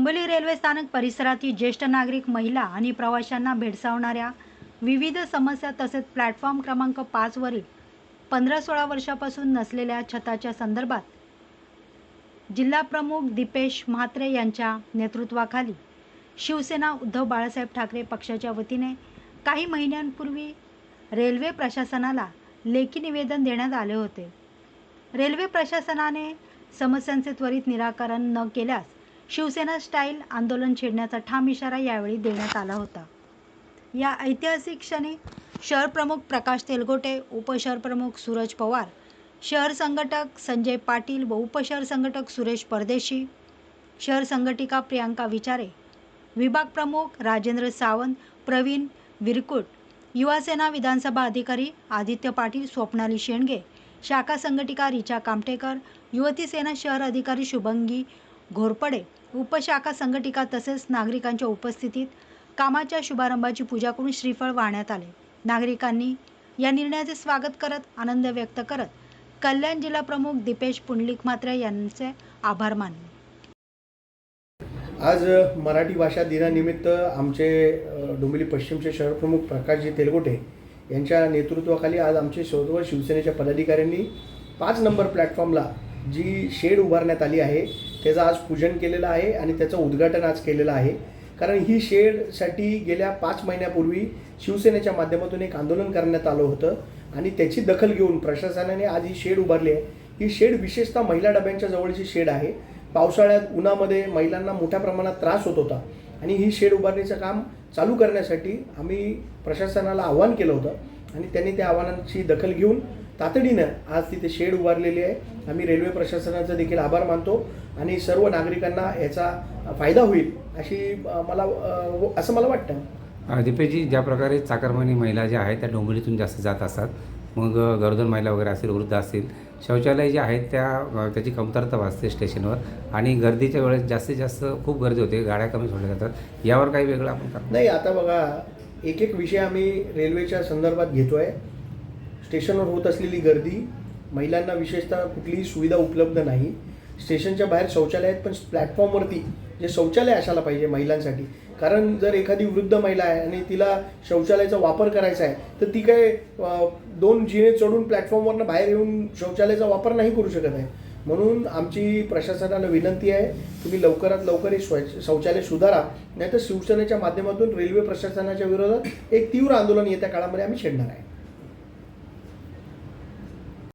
Dombivli railway स्थानक परिसरातील ज्येष्ठ नागरिक महिला आणि प्रवाशांना भेडसावणाऱ्या विविध समस्या तसेच प्लॅटफॉर्म क्रमांक पाचवरील पंधरा सोळा वर्षापासून नसलेल्या छताच्या संदर्भात जिल्हाप्रमुख दीपेश म्हात्रे यांच्या नेतृत्वाखाली शिवसेना उद्धव बाळासाहेब ठाकरे पक्षाच्या वतीने काही महिन्यांपूर्वी रेल्वे प्रशासनाला लेखी निवेदन देण्यात आले होते. रेल्वे प्रशासनाने समस्यांचे त्वरित निराकरण न केल्यास शिवसेना स्टाईल आंदोलन छेडण्याचा ठाम इशारा यावेळी देण्यात आला होता. या ऐतिहासिक क्षणी शहर प्रमुख प्रकाश तेलगोटे उपशहर प्रमुख सूरज पवार शहर संघटक संजय पाटील व उपशहर संघटक सुरेश परदेशी शहर संघटिका प्रियांका विचारे विभाग प्रमुख राजेंद्र सावंत प्रवीण विरकुट युवासेना विधानसभा अधिकारी आदित्य पाटील स्वप्नाली शेंडगे शाखा संघटिका रिचा कामटेकर युवती सेना शहर अधिकारी शुभंगी घोरपडे उपशाखा संघटिका तसेच नागरिकांच्या उपस्थितीत कामाच्या शुभारंभाची पूजा करून श्रीफळ वाहण्यात आले. नागरिकांनी या निर्णयाचे स्वागत करत आनंद व्यक्त करत कल्याण जिल्हा प्रमुख दीपेश पुंडलिक मात्र यांचे आभार मानले. आज मराठी भाषा दिनानिमित्त आमचे डोंबिवली पश्चिमचे शहरप्रमुख प्रकाशजी तेलगोटे यांच्या नेतृत्वाखाली आज आमचे सर्व शिवसेनेच्या पदाधिकाऱ्यांनी पाच नंबर प्लॅटफॉर्मला जी शेड उभारण्यात आली आहे त्याचं आज पूजन केलेलं आहे आणि त्याचं उद्घाटन आज केलेलं आहे. कारण ही शेडसाठी गेल्या पाच महिन्यापूर्वी शिवसेनेच्या माध्यमातून एक आंदोलन करण्यात आलं होतं आणि त्याची दखल घेऊन प्रशासनाने आज ही शेड उभारली आहे. ही शेड विशेषतः महिला डब्यांच्या जवळची शेड आहे. पावसाळ्यात उन्हामध्ये महिलांना मोठ्या प्रमाणात त्रास होत होता आणि ही शेड उभारणीचं काम चालू करण्यासाठी आम्ही प्रशासनाला आव्हान केलं होतं आणि त्यांनी त्या आव्हानांची दखल घेऊन तातडीनं आज तिथे शेड उभारलेली आहे. आम्ही रेल्वे प्रशासनाचा देखील आभार मानतो आणि सर्व नागरिकांना याचा फायदा होईल अशी मला असं मला वाटतं. अ, दीपेशजी ज्या प्रकारे चाकरमानी महिला ज्या आहेत त्या डोंबिवलीतून जास्त जात असतात. मग गरोदर महिला वगैरे असतील वृद्ध असतील शौचालय जे आहेत त्या त्याची कमतरता भासते स्टेशनवर आणि गर्दीच्या वेळेस जास्तीत जास्त खूप गर्दी होते गाड्या कमी सोडल्या जातात. यावर काही वेगळं आपण नाही आता बघा एक एक विषय आम्ही रेल्वेच्या संदर्भात घेतोय. स्टेशनवर होत असलेली गर्दी महिलांना विशेषतः कुठलीही सुविधा उपलब्ध नाही. स्टेशनच्या बाहेर शौचालय आहेत पण प्लॅटफॉर्मवरती जे शौचालय असायला पाहिजे महिलांसाठी. कारण जर एखादी वृद्ध महिला आहे आणि तिला शौचालयाचा वापर करायचा आहे तर ती काय दोन जिने चढून प्लॅटफॉर्मवरनं बाहेर येऊन शौचालयाचा वापर नाही करू शकत आहे. म्हणून आमची प्रशासनाला विनंती आहे तुम्ही लवकरात लवकर हे शौचालय सुधारा नाहीतर शिवसेनेच्या माध्यमातून रेल्वे प्रशासनाच्या विरोधात एक तीव्र आंदोलन येत्या काळामध्ये आम्ही छेडणार आहे.